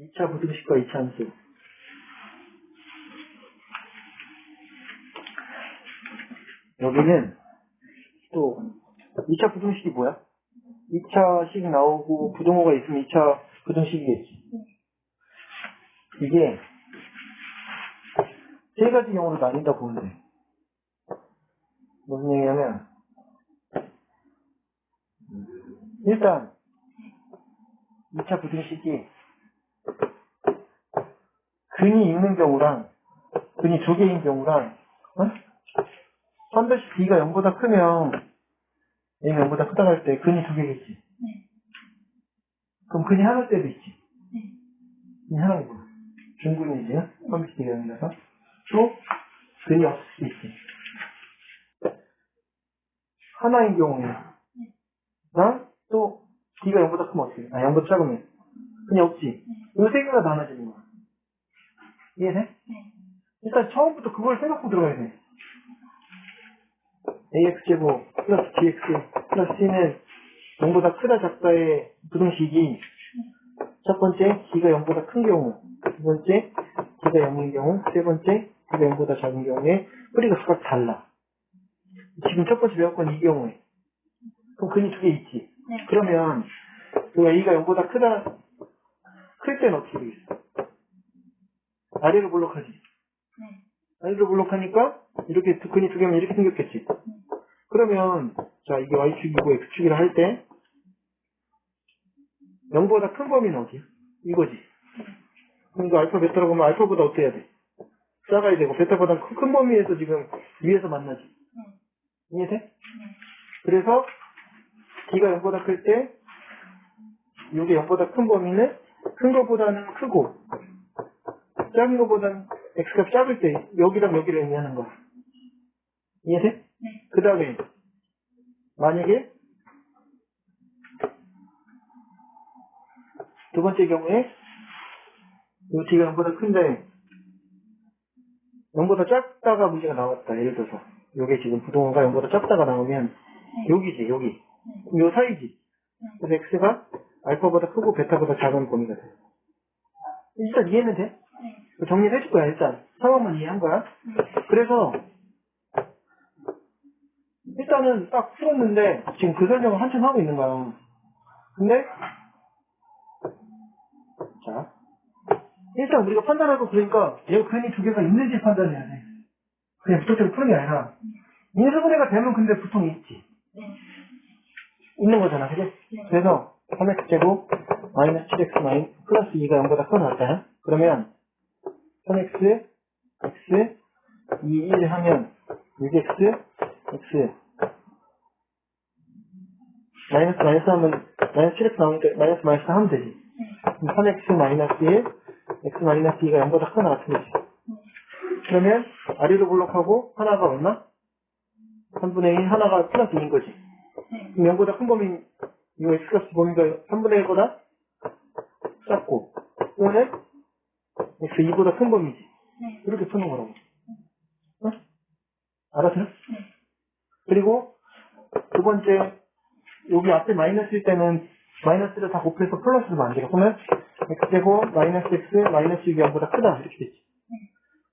2차 부등식과 2차 함수. 여기는 또 2차 부등식이 뭐야? 2차식 나오고 부등호가 있으면 2차 부등식이겠지. 이게 세 가지 경우로 나뉜다 보면 돼. 무슨 얘기냐면 일단 2차 부등식이 근이 있는 경우랑 근이 두 개인 경우랑 어? 반드시 b가 0보다 크면 a가 0보다 크다고 할때 근이 두 개겠지. 그럼 근이 하나일 때도 있지. 근이 하나인 거야. 중근이지. 반드시 b가 0이라서. 또 근이 없을 수 있지. 하나인 경우에 나? 또 b가 0보다 크면 어떻게 돼? 아 0보다 작으면 근이 없지. 이세 개가 나눠지는 거야. 이해돼? 일단 처음부터 그걸 생각하고 들어가야 돼. ax제곱 플러스 bx 플러스 c는 0보다 크다 작다의 부등식이 첫 번째 b가 0보다 큰 경우 두 번째 b가 0인 경우 세 번째 b가 0보다 작은 경우에 뿌리가 각각 달라. 지금 첫 번째 배웠건 이 경우에 그럼 근이 두 개 있지. 네. 그러면 그 a가 0보다 크다 클 때는 어떻게 되겠어? 아래로 블록하지. 네. 아래로 블록하니까 이렇게 두- 근이 두 개면 이렇게 생겼겠지. 그러면 자 이게 y축이고 x축이라 할 때 0보다 큰 범위는 어디야? 이거지. 그럼 이거 알파 베타라고 하면 알파보다 어떻게 해야 돼? 작아야 되고 베타보다 큰, 큰 범위에서 지금 위에서 만나지. 이해돼? 그래서 b가 0보다 클 때 이게 0보다 큰 범위는 큰 거보다는 크고 작은 거보다는 x가 작을 때 여기랑 여기를 의미하는 거야. 이해돼? 네. 그 다음에 만약에 두 번째 경우에 이 t가 0보다 큰데 0보다 작다가 문제가 나왔다. 예를 들어서 요게 지금 부동호가 0보다 작다가 나오면 여기지 여기 요 사이지 그래서 x가 알파보다 크고 베타보다 작은 범위가 돼. 일단 이해는 돼? 네. 정리를 해줄 거야 일단 상황만 이해한 거야. 그래서 일단은 딱 풀었는데 지금 그 설명을 한참 하고 있는 거야. 근데 자 일단 우리가 판단하고 그러니까 얘 근이 두 개가 있는지 판단해야 돼. 그냥 무턱대고 푸는 게 아니라 인수분해가 되면 근데 보통 있지. 네. 있는 거잖아, 그지? 네. 그래서 3x제곱 마이너스 7x 마이 플러스 2가 0보다 크나왔다 그러면 3x x 2, 1 하면 6x x 마이너스 마이너스 하면 마이너스 7x 나오니까 마이너스 마이너스 하면 되지. 그럼 3x 마이너스 1 x 마이너스 2가 0보다 크나 같은 거지. 그러면 아래로 블록하고 하나가 얼마? 3분의 1 하나가 플러스 2인 거지. 네. 그럼 0보다 큰 범위, 이 x값 범위가 3분의 1보다 작고, 이거는 x 2보다 큰 범위지. 네. 이렇게 푸는 거라고. 어? 알았어요? 네. 그리고 두 번째, 여기 앞에 마이너스일 때는 마이너스를 다 곱해서 플러스를 만들어. 그러면 x제곱 마이너스 x 마이너스 6이 0보다 크다. 이렇게 되지.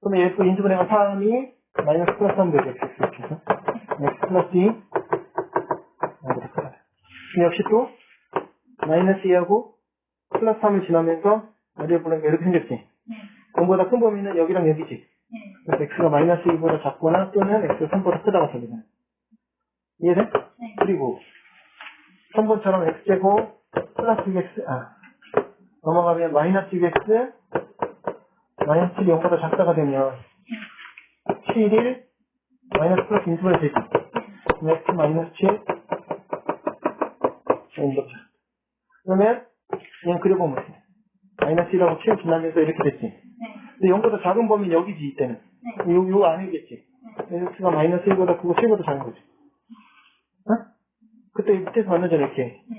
그러면 얘또 인수분해가 3이 마이너스 플러스 하면 되죠. x 이렇게 해서. x 플러스 2 0보다 크다. 그럼 역시 또 마이너스 2하고 플러스 3을 지나면서 어디에 보는 게 이렇게 생겼지. 네. 0보다 큰 범위는 여기랑 여기지. 네. 그래서 x가 마이너스 2보다 작거나 또는 x가 3보다 크다가 되거든. 이해돼? 네. 그리고 3번처럼 x제곱 플러스 6x 아 넘어가면 마이너스 6x 마이너스 7이 0보다 작다가 되면 7, 1 마이너스 플러스 인수분해 되지. x 마이너스 7 이렇게. 그러면 그냥 그려보면 돼. 마이너스 1하고 7 지나면서 이렇게 됐지. 네. 근데 0보다 작은 범위는 여기지 이때는. 네. 요, 요 안이겠지. x가 마이너스 1보다 크고 7보다 작은 거지. 어? 그때 밑에서 만나잖아, 이렇게. 네.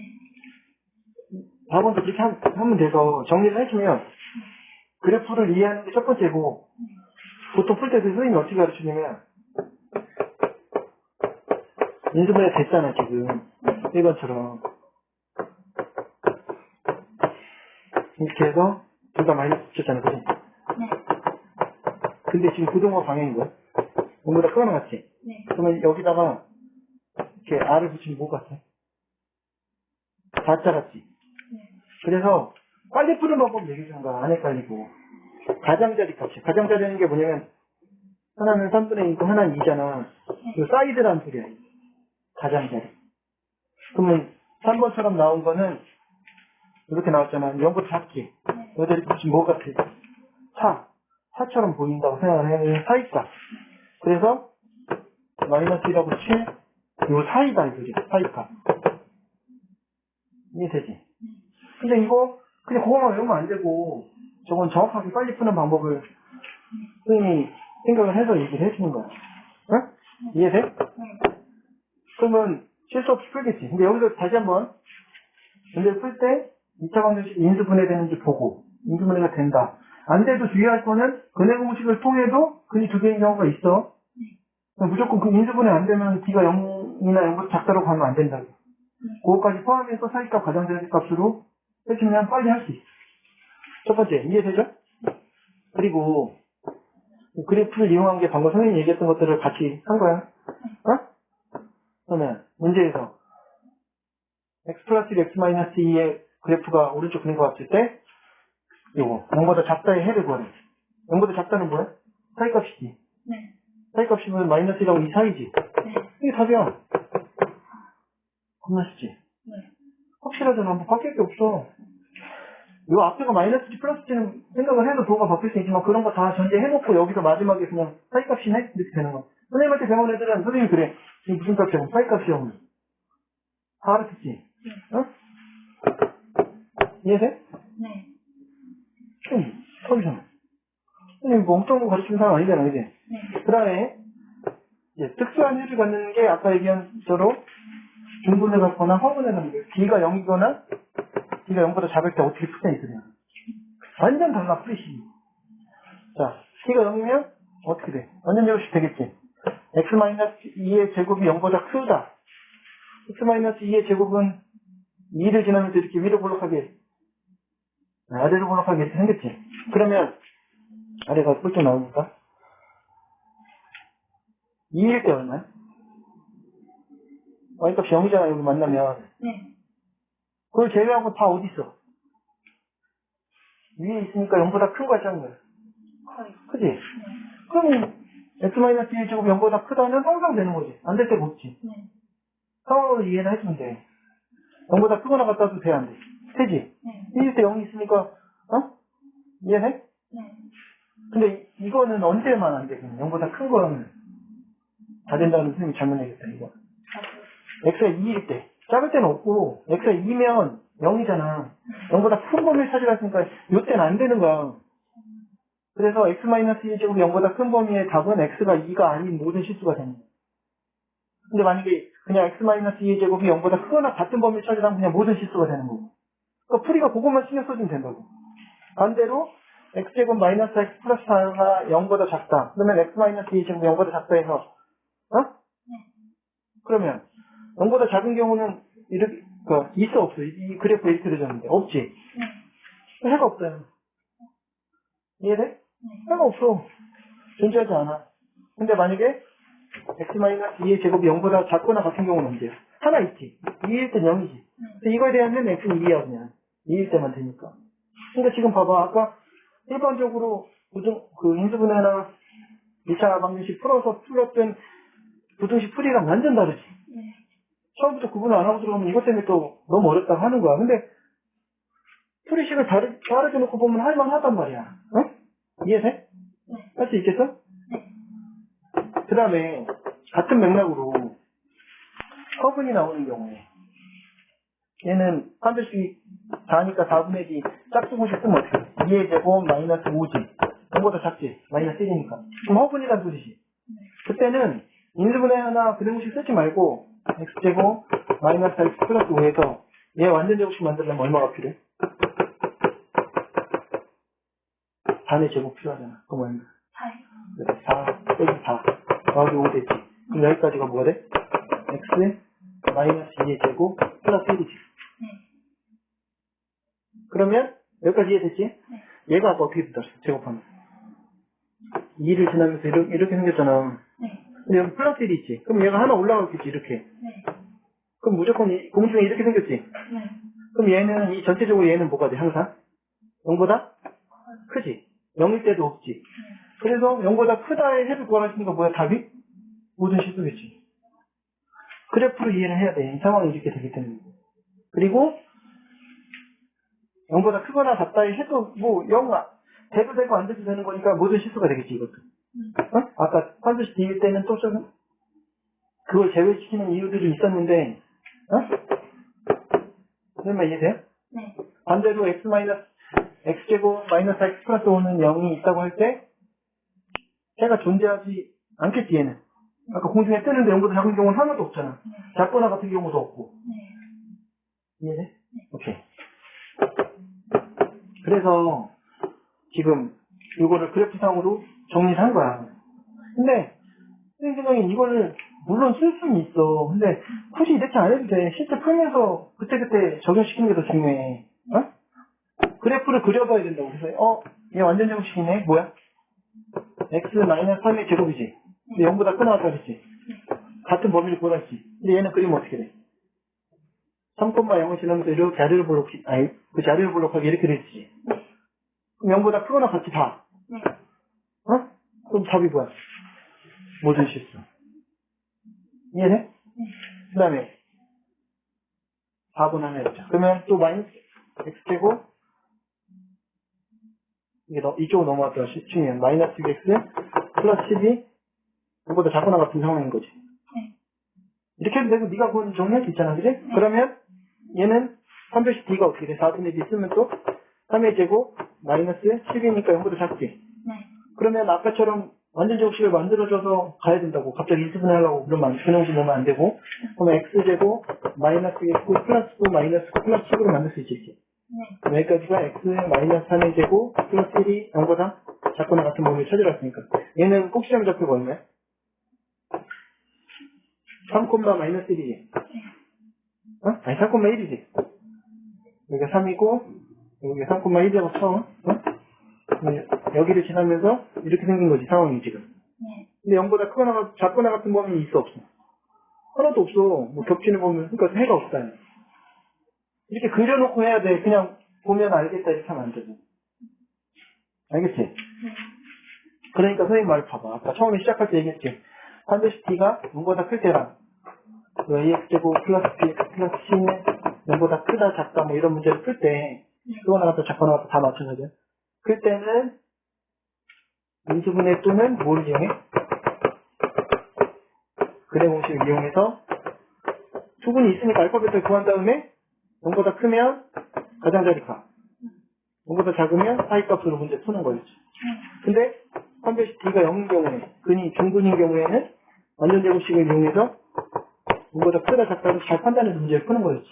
학원도 그렇게 하, 면 돼서 정리를 해주면 그래프를 이해하는 게 첫 번째고 보통 풀때그 선생님이 어떻게 가르치냐면 인수분해 됐잖아, 지금. 1번처럼. 이렇게 해서 둘다 마이너스 붙였잖아, 그지? 네. 근데 지금 부동호 방향인 거야. 뭔보다 크거나 같지? 네. 그러면 여기다가 이렇게 R을 붙이면 뭐 같아? 4자 같지? 네. 그래서 빨리 푸는 방법 얘기해 주는 거야. 안 헷갈리고. 가장자리 값이. 가장자리라는 게 뭐냐면 하나는 3분의 2고 하나는 2잖아. 그 사이드란 소리야. 가장자리. 그러면 3번처럼 나온 거는 이렇게 나왔잖아. 0보다 작지? 네. 여기다 이렇게 붙이면 뭐 같아? 4. 4처럼 보인다고 생각을 해야 사이다. 그래서 마이너스 1하고 7, 요 사이다 이거지. 사이다. 이해되지? 근데 이거 그냥 그거만 외우면 안 되고 저건 정확하게 빨리 푸는 방법을 선생님이 생각을 해서 얘기를 해주는 거야. 응? 이해돼? 네. 그러면 실수 없이 풀겠지. 근데 여기서 다시 한번 문제를 풀 때 2차 방정식 인수분해되는지 보고 인수분해가 된다. 안 돼도 주의할 거는 근해 공식을 통해도 근이 두 개인 경우가 있어. 무조건 그 인수분해 안 되면 D가 0이나 0보다 작다고 가면 안 된다고. 그거까지 포함해서 사이값 가장자리 값으로 해주면 빨리 할 수 있어. 첫 번째, 이해되죠? 그리고 그래프를 이용한 게 방금 선생님이 얘기했던 것들을 같이 한 거야. 어? 그러면 문제에서 x 플러스 1, x 마이너스 2의 그래프가 오른쪽 것 같을 때 요거 0보다 작다의 해를 구하래. 0보다 작다는 뭐야? 사이값이지. 네. 사이값이면 마이너스 1하고 2 사이지. 네. 이게 답이야. 겁나 쉽지? 네. 확실하잖아. 뭐 바뀔 게 없어. 요 앞에가 마이너스 지 플러스 지는 생각을 해도 도가 바뀔 수 있지만 그런 거 다 전제해놓고 여기서 마지막에 그냥 사이값이네? 이렇게 되는 거야. 선생님한테 배운 애들은 선생님이 그래. 지금 무슨 값이야? 사이값이야 오늘. 다 알아듣지? 어? 이해돼? 네. 응. 선생님 뭐 엉뚱한 거 가르치는 사람 아니잖아, 그지? 네. 그 다음에 이제 특수한 효를 갖는 게 아까 얘기한 대로 중분을 갖거나 허분을 갖는 게 D가 0이거나 D가 0보다 작을 때 어떻게 풀냐 이거야. 완전 달라 프리시. 자, D가 0이면 어떻게 돼? 완전 제곱식 되겠지. X-2의 제곱이 0보다 크다. X-2의 제곱은 2를 지나면서 이렇게 위로 볼록하게 아래로 볼록하게 이렇게 생겼지. 그러면 아래가 꿀좀 나오니까 2일 때 얼마야? y값이 0이잖아, 여기 만나면. 네. 그걸 제외하고 다 어디 있어? 위에 있으니까 0보다 큰 거야, 작은 거야. 네. 그럼 x-1 제곱 0보다 크다면 항상 되는 거지. 안 될 때가 없지. 네. 상황으로 이해를 해주면 돼. 0보다 크거나 같다도 돼, 안 돼? 되지? 네. 1일 때 0이 있으니까, 어? 이해해? 네. 근데 이- 이거는 언제만 안 돼, 그럼 0보다 큰 거는. 다 된다는 선생님이 잘못 얘기했다, 이거. x가 2일 때. 작을 때는 없고, x가 2면 0이잖아. 0보다 큰 범위를 차지했으니까, 요때는 안 되는 거야. 그래서 x-2 제곱이 0보다 큰 범위의 답은 x가 2가 아닌 모든 실수가 되는 거야. 근데 만약에 그냥 x-2 제곱이 0보다 크거나 같은 범위를 차지하면 그냥 모든 실수가 되는 거고. 그러니까 풀이가 그것만 신경 써주면 된다고. 반대로 x제곱 마이너스 x 플러스 4가 0보다 작다. 그러면 x-2 제곱이 0보다 작다 해서 어? 그러면 0보다 작은 경우는 이렇게 그 있어 없어 이, 이 그래프 이렇게 그려졌는데 없지 네. 해가 없어요 이해돼? 네. 해가 없어 존재하지 않아 근데 만약에 x-2의 제곱이 0보다 작거나 같은 경우는 언제야? 하나 있지 2일 땐 0이지 근데 이거에 대하면 x는 2야 그냥 2일 때만 되니까 근데 지금 봐봐 아까 일반적으로 부등 그 인수분해나 2차 방정식 풀어서 풀었던 부등식 풀이랑 완전 다르지 네. 처음부터 구분을 안 하고 들어가면 이것 때문에 또 너무 어렵다고 하는 거야. 근데 풀이식을 다르, 다르게 놓고 보면 할만하단 말이야. 응? 이해돼? 네. 할 수 있겠어? 네. 그 다음에 같은 맥락으로 허분이 나오는 경우에 얘는 판별식 4니까 4분의 D 짝수공식 쓰면 어떻게 돼? 2의 제곱 마이너스 5지. 0보다 작지? 마이너스 1이니까. 그럼 허분이란 소리지. 그때는 인수분해 하나 그대공식 쓰지 말고 x제곱 마이너스 x 플러스 5에서 얘 완전 제곱식 만들려면 얼마가 필요해? 4의 제곱 필요하잖아. 그럼 얼마? 4요. 그래, 4 빼기 4 더하기 5 됐지. 그럼 여기까지가 뭐가 돼? x 마이너스 2의 제곱 플러스 1이지. 네. 그러면 여기까지 이해됐지? 네. 얘가 아까 어떻게 됐어? 제곱하면. 2를 지나면서 이렇게, 이렇게 생겼잖아. 네. 근데 여기 플러스 1이 있지. 그럼 얘가 하나 올라가겠지, 이렇게. 네. 그럼 무조건 이 공중에 이렇게 생겼지. 네. 그럼 얘는, 이 전체적으로 얘는 뭐가 돼, 항상? 0보다 크지. 0일 때도 없지. 그래서 0보다 크다의 해를 구하시니까 뭐야, 답이? 모든 실수겠지. 그래프로 이해를 해야 돼. 이 상황이 이렇게 되기 때문에. 그리고 0보다 크거나 같다의 해도 뭐 0, 돼도 되고 안 돼도 되는 거니까 모든 실수가 되겠지, 이것도. 어? 아까 판수식 D일 때는 또 좀, 그걸 제외시키는 이유들이 있었는데, 어? 설마 이해돼요? 네. 반대로 x 마이너스 x제곱 마이너스 x 플러스 5는 0이 있다고 할 때 해가 존재하지 않겠지 얘는 아까 공중에 뜨는데 0보다 작은 경우는 하나도 없잖아 작거나 같은 경우도 없고 네. 이해돼? 오케이 그래서 지금 이거를 그래프상으로 정리를 한 거야 근데 선생님 생각에 이거를 물론 쓸 수는 있어 근데 굳이 이렇게 안 해도 돼 실제 풀면서 그때그때 적용시키는 게 더 중요해 어? 그래프를 그려봐야 된다고. 그래서, 어, 얘 완전 제곱식이네. 뭐야? x 마이너스 3의 제곱이지. 근데 0보다 큰 나왔다 그랬지. 같은 범위를 보았지. 근데 얘는 그리면 어떻게 돼? 3,0을 지나면서 이렇게 자리를 볼록, 아니, 그 자리를 볼록하게 이렇게 됐지. 그럼 0보다 크거나 같이 봐. 네. 어? 그럼 답이 뭐야? 모든 실수. 이해돼? 그 다음에 4분 하나 해보자. 그러면 또 마이너스 x제곱 이게 너, 이쪽으로 넘어왔다 싶으면 마이너스 6x 플러스 10이 이거보다 작거나 같은 상황인 거지. 네. 이렇게 해도 되고 네가 그건 정리할 수 있잖아. 그지? 그러면 얘는 3배씩 d가 어떻게 돼? 4분의 d 쓰면 또 3의 제곱 마이너스 10이니까 0보다 작지. 네. 그러면 아까처럼 완전 제곱식을 만들어줘서 가야 된다고. 갑자기 1수분 하려고 그러면 안, 그냥 보면 안 되고. 그러면 x제곱 마이너스 x 플러스 9 마이너스 9 플러스 10으로 만들 수 있지. 이렇게. 네. 여기까지가 x 마이너스 3의 제곱 플러스 1이 0보다 작거나 같은 범위를 찾으라으니까 얘는 꼭지점 얼마야? 3, 마이너스 1이지. 어? 아니 3, 1이지. 여기가 3이고 여기가 3, 1이라고 쳐. 어? 네, 여기를 지나면서 이렇게 생긴 거지 상황이 지금. 네. 근데 0보다 크거나 같- 작거나 같은 범위 있어 없어? 하나도 없어. 뭐 겹치는 범위 그러니까 해가 없다. 이렇게 그려놓고 해야 돼. 그냥 보면 알겠다 이렇게 하면 안 되지. 알겠지? 네. 그러니까 선생님 말 봐봐. 아까 처음에 시작할 때 얘기했지. 반드시 t가 0보다 클 때랑 그 ax제곱 플러스 bx 플러스 c는 0보다 크다 작다 뭐 이런 문제를 풀 때 그거나 같다 작거나 같다 다 맞춰야 돼. 클 때는 인수분해 또는 뭘 이용해? 그래 공식을 이용해서 수분이 있으니까 알파벳을 구한 다음에 0보다 크면 가장자리 값 0보다 작으면 사이 값으로 문제 푸는 거였지. 근데 판별식 D가 0인 경우에 근이 중근인 경우에는 완전 제곱식을 이용해서 0보다 크다 작다를 잘 판단해서 문제를 푸는 거였지.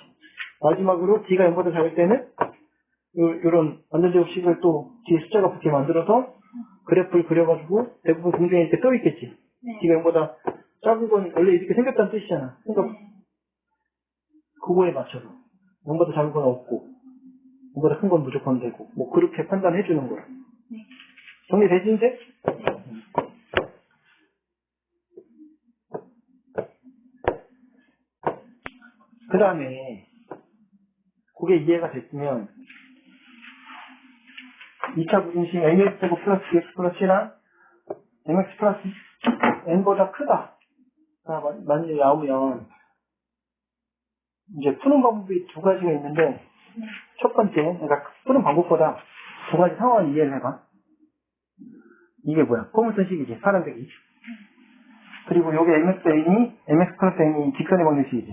마지막으로 D가 0보다 작을 때는 요, 런 완전 제곱식을 또 뒤에 숫자가 붙게 만들어서 그래프를 그려가지고 대부분 공중에 이렇게 떠 있겠지. 네. D가 0보다 작은 건 원래 이렇게 생겼다는 뜻이잖아. 그러니까 네. 그거에 맞춰서 0보다 작은 건 없고 0보다 큰 건 무조건 되고 뭐 그렇게 판단해 주는 거야. 네. 정리되지 이제? 그 다음에 그게 이해가 됐으면 2차 부등식 mx제곱 플러스 bx 플러스 c랑 mx 플러스 n보다 크다. 가 만- 만약에 나오면 이제 푸는 방법이 두 가지가 있는데 첫 번째 그러니까 푸는 방법보다 두 가지 상황을 이해를 해봐. 이게 뭐야? 포물선 식이지. 파란색이 그리고 요게 mx n이 mx 플러스 n이 직선의 방정 식이지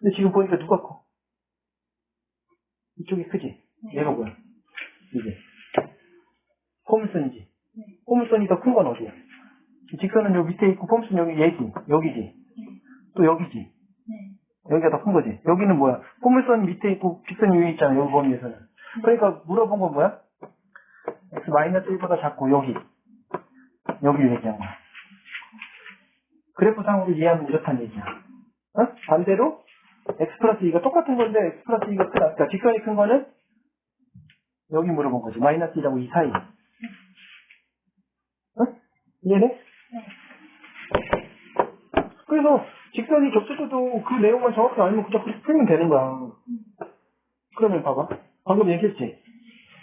근데 지금 보니까 누가 커? 이쪽이 크지? 얘가 뭐야? 이게 포물선이지 네. 포물선이 더 큰 건 어디야? 직선은 요 밑에 있고 포물선 여기 얘지 여기지 또 여기지 네. 여기가 더 큰 거지. 여기는 뭐야? 포물선 밑에 있고 직선 위에 있잖아. 여기 범위에서는. 그러니까 물어본 건 뭐야? x 마이너스 1보다 작고 여기. 여기 얘기한 거야. 그래프상으로 이해하면 이렇다는 얘기야. 어? 반대로 x 플러스 2가 똑같은 건데 x 플러스 2가 크다. 그러니까 직선이 큰 거는 여기 물어본 거지. 마이너스 2라고 이 사이. 응? 이해돼? 네. 그래서 직선이 겹쳐져도 그 내용만 정확히 알면 그냥 그렇게 풀면 되는 거야. 그러면 봐봐. 방금 얘기했지.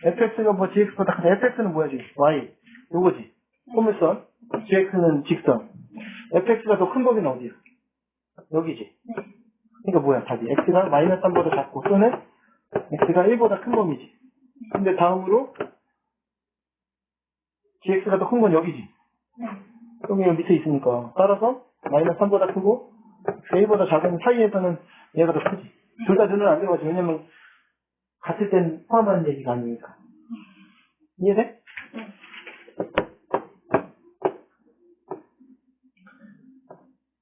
fx가 뭐 gx보다 큰 fx는 뭐야 지금? y. 요거지. 포물선. gx는 직선. fx가 더 큰 범위는 어디야? 여기지. 네. 그러니까 뭐야 답이. x가 마이너스 3보다 작고 또는 x가 1보다 큰 범위지. 근데 다음으로 gx가 더 큰 건 여기지. 네. 여기 여기 밑에 있으니까. 따라서 마이너스 3보다 크고 1보다 작은 사이에서는 얘가 더 크지. 둘다 눈을 안 들어가지. 왜냐면 같을 땐 포함하는 얘기가 아니니까. 이해돼? 네.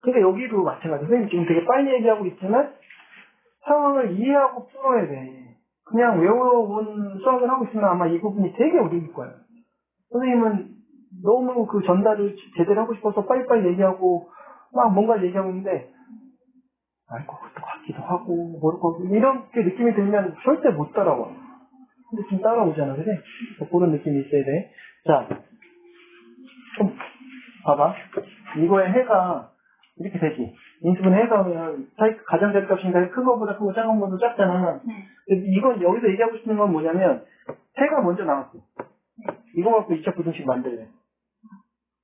그러니까 여기도 마찬가지. 선생님 지금 되게 빨리 얘기하고 있지만 상황을 이해하고 풀어야 돼. 그냥 외워온 수학을 하고 있으면 아마 이 부분이 되게 어려울 거야. 선생님은 너무 그 전달을 제대로 하고 싶어서 빨리빨리 얘기하고 막 뭔가 얘기하고 있는데 알고 것도 같기도 하고 모르고 이렇게 느낌이 들면 절대 못 따라와. 근데 지금 따라오잖아, 그래? 그런 느낌이 있어야 돼. 자, 좀 봐봐. 이거의 해가 이렇게 되지. 인수분 해가 오면 사이 가장 자리값이니까 큰 거보다 크고 작은 거보다 작잖아. 네. 근데 이건 여기서 얘기하고 싶은 건 뭐냐면 해가 먼저 나왔어. 이거 갖고 2차 부등식 만들래.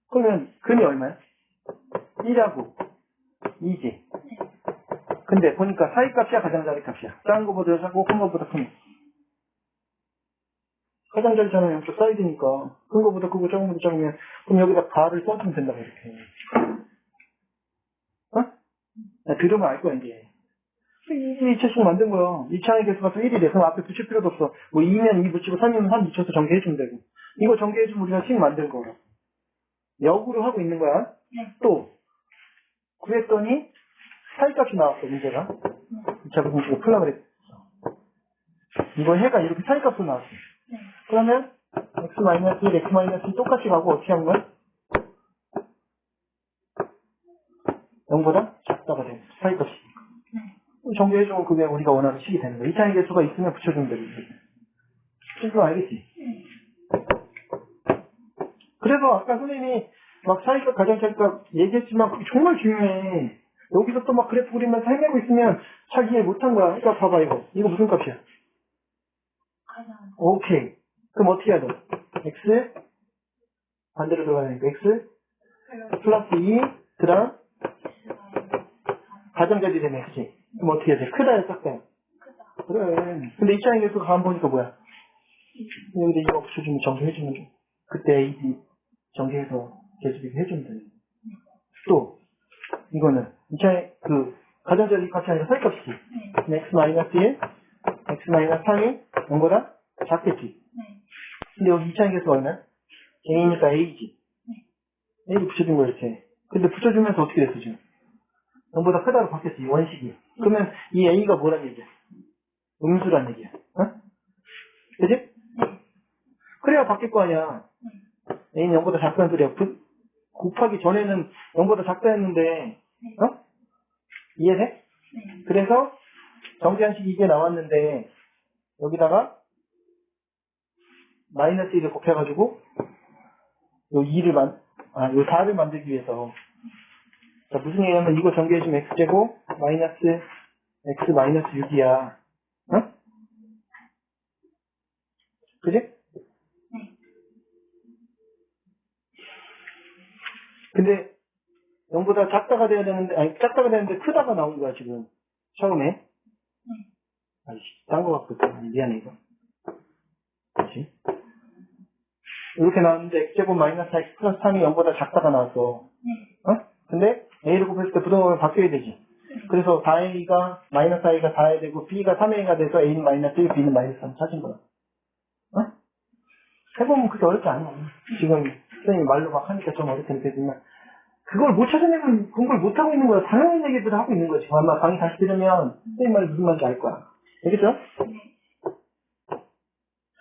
그러면 근이 얼마야? 1하고 2지. 근데 보니까 사이값이야 가장 자리 값이야. 작은 거보다 작고 큰 거보다 큰 거. 가장 자리잖아요. 양쪽 사이드니까. 큰 거보다 크고 작은 거보다 작으면 그럼 여기다 가를 써주면 된다고 이렇게. 들으면 알 거야 이제. 2, 2차씩 만든 거야. 2차의 개수가 또 1이래. 그럼 앞에 붙일 필요도 없어. 뭐 2면 2 붙이고 3이면 3 붙여서 전개해주면 되고. 이거 전개해주면 우리가 식 만든 거야. 역으로 하고 있는 거야. 네. 또 구했더니 사이값이 나왔어 문제가. 2차 분식을 풀라 그랬어. 이거 해가 이렇게 사이값으로 나왔어. 네. 그러면 x-1, x-2 똑같이 가고 어떻게 한 거야? 0보다 작다가 돼. 사이값이. 네. 정리해주면 그게 우리가 원하는 식이 되는 거야. 2차의 개수가 있으면 붙여주면 되는. 그거 알겠지? 네. 그래서 아까 선생님이 막 사이값, 가정차이값 얘기했지만 그게 정말 중요해. 여기서 또 막 그래프 그리면서 헤매고 있으면 잘 이해 못한 거야. 그러니까 봐봐 이거. 이거 무슨 값이야? 가장. 오케이. 그럼 어떻게 해야 돼? x 반대로 들어가야 되니까 x 플러스 2 그다음 가정자리 되네 그치? 그럼 어떻게 해야 돼? 크다야 작다야? 크다. 그래. 근데 개수가 가만 보니까 뭐야? 여기다 이거 붙여주면 정리해주면 돼. 그때 A, B 정리해서 개수비교 해주면 돼. 또, 이거는, 입장의 그, 가정자리 값이 아니라 사이값이지. 네. x 마이너스 1, x 마이너스 3이 0보다 작겠지. 네. 근데 여기 2차의 개수가 얼마야? A니까 A지. A를 붙여준 거 이렇게. 근데 붙여주면서 어떻게 됐어, 지금? 0보다 크다로 바뀌었지, 원식이. 그러면 이 A가 뭐란 얘기야? 음수란 얘기야. 어? 그지? 네. 그래야 바뀔 거 아니야. A는 0보다 작다는 소리야. 부- 곱하기 전에는 0보다 작다 했는데, 어? 이해돼? 네. 그래서 정지한식이 이게 나왔는데, 여기다가 마이너스 1을 곱해가지고, 요 2를 만, 아, 요 4를 만들기 위해서. 자, 무슨 얘기냐면 이거 전개해주면 x제곱 마이너스 x 마이너스 6이야. 어? 그지? 네. 근데 0보다 작다가 돼야 되는데, 아니, 작다가 되는데 크다가 나온 거야, 지금. 처음에. 딴거 같거든. 미안해, 이거. 그치? 이렇게 나왔는데, x제곱 마이너스 x 플러스 3이 0보다 작다가 나왔어. 네. 어? 근데, a를 곱했을 때 부동호는 바뀌어야 되지. 그래서 4a가, 마이너스 a가 4야 되고, b가 3a가 돼서 a는 마이너스 1, b는 마이너스 3 찾은 거야. 어? 해보면 그게 어렵지 않아. 지금, 선생님 말로 막 하니까 좀 어렵게 느껴지지만, 그걸 못 찾아내면 공부를 못 하고 있는 거야. 당연한 얘기들을 하고 있는 거지. 아마 강의 다시 들으면 선생님 말이 무슨 말인지 알 거야. 알겠죠?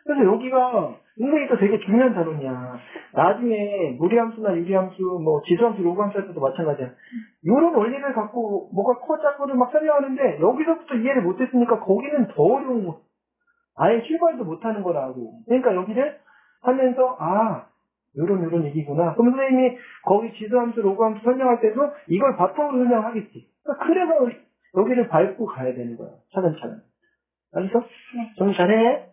그래서 여기가 은근히 또 되게 중요한 단원이야. 나중에 무리함수나 유리함수, 뭐 지수함수, 로그함수 할 때도 마찬가지야. 이런 원리를 갖고 뭐가 커 작고를 막 설명하는데 여기서부터 이해를 못했으니까 거기는 더 어려운 거. 아예 출발도 못하는 거라고. 그러니까 여기를 하면서 아 요런 요런 얘기구나. 그럼 선생님이 거기 지수함수, 로그함수 설명할 때도 이걸 바탕으로 설명하겠지. 그러니까 그래서 여기를 밟고 가야 되는 거야. 차근차근. 알았어? 네. 정리 잘해.